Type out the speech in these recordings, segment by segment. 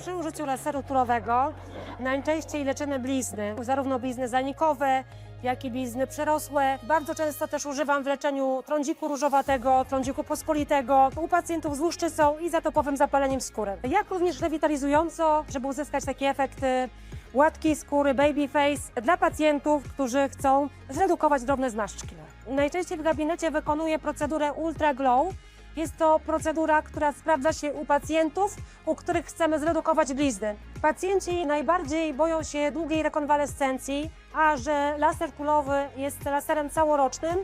Przy użyciu laseru turowego najczęściej leczymy blizny, zarówno blizny zanikowe, jak i blizny przerosłe. Bardzo często też używam w leczeniu trądziku różowatego, trądziku pospolitego, u pacjentów z łuszczycą i zatopowym zapaleniem skóry. Jak również rewitalizująco, żeby uzyskać takie efekty gładkiej skóry, baby face dla pacjentów, którzy chcą zredukować drobne zmarszczki. Najczęściej w gabinecie wykonuję procedurę Ultra Glow. Jest to procedura, która sprawdza się u pacjentów, u których chcemy zredukować blizny. Pacjenci najbardziej boją się długiej rekonwalescencji, a że laser kulowy jest laserem całorocznym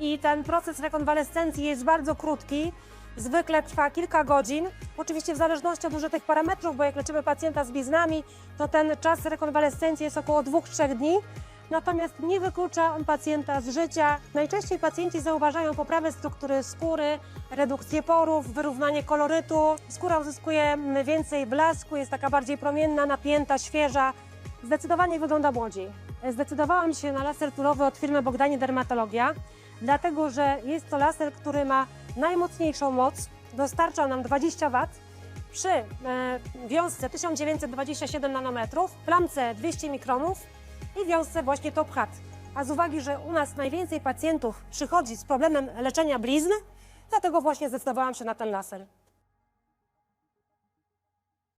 i ten proces rekonwalescencji jest bardzo krótki, zwykle trwa kilka godzin. Oczywiście w zależności od użytych parametrów, bo jak leczymy pacjenta z bliznami, to ten czas rekonwalescencji jest około 2-3 dni. Natomiast nie wyklucza on pacjenta z życia. Najczęściej pacjenci zauważają poprawę struktury skóry, redukcję porów, wyrównanie kolorytu. Skóra uzyskuje więcej blasku, jest taka bardziej promienna, napięta, świeża. Zdecydowanie wygląda młodziej. Zdecydowałam się na laser turowy od firmy Bogdanie Dermatologia, dlatego że jest to laser, który ma najmocniejszą moc, dostarcza nam 20 W, przy e, wiązce 1927 nanometrów, plamce 200 mikronów i wiązce właśnie Top Hat. A z uwagi, że u nas najwięcej pacjentów przychodzi z problemem leczenia blizn, dlatego właśnie zdecydowałam się na ten laser.